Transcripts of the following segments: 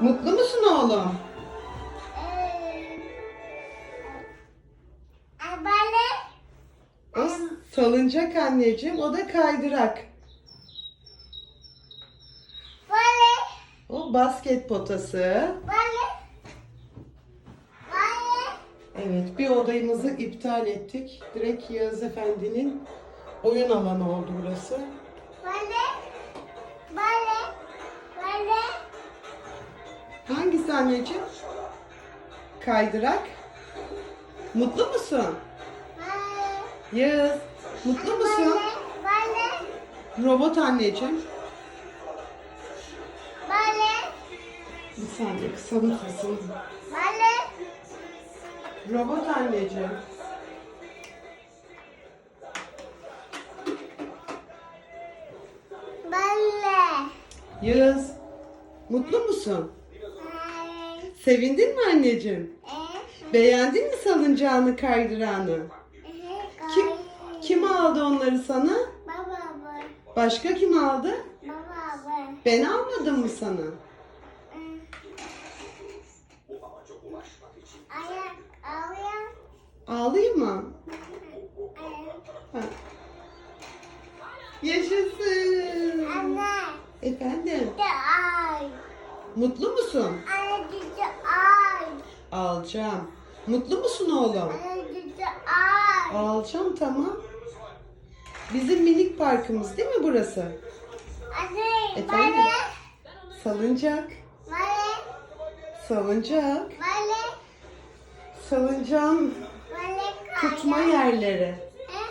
Mutlu musun oğlum? Böyle O salıncak anneciğim, o da kaydırak. böyle O basket potası. böyle böyle Evet, bir odayımızı iptal ettik. Direkt Yağız Efendi'nin oyun alanı oldu burası. böyle Hangisi anneciğim? Kaydırak. Mutlu musun? Yağız, mutlu musun? Robot anneciğim. Bir saniye kısalım böyle Robot anneciğim. Yağız, mutlu musun? Sevindin mi anneciğim? e Beğendin mi salıncağını, kaydırağını? Kim, kim aldı onları sana? Baba Başka kim aldı? baba Ben almadım mı sana? ayak ayak Ağlayayım mı? Ha. Yaşasın. anne Efendim, mutlu musun? anne Alacağım. Mutlu musun oğlum? Alacağım tamam. Bizim minik parkımız değil mi burası? anne Efendim? böyle Salıncak. böyle Salıncak. Salıncağın böyle tutma yerleri. He?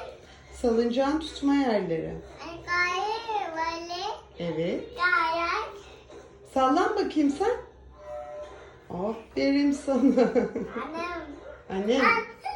Salıncağın tutma yerleri. Kayı böyle Evet. kayak Sallan bakayım sen. Aferin sana. annem Anne. Attı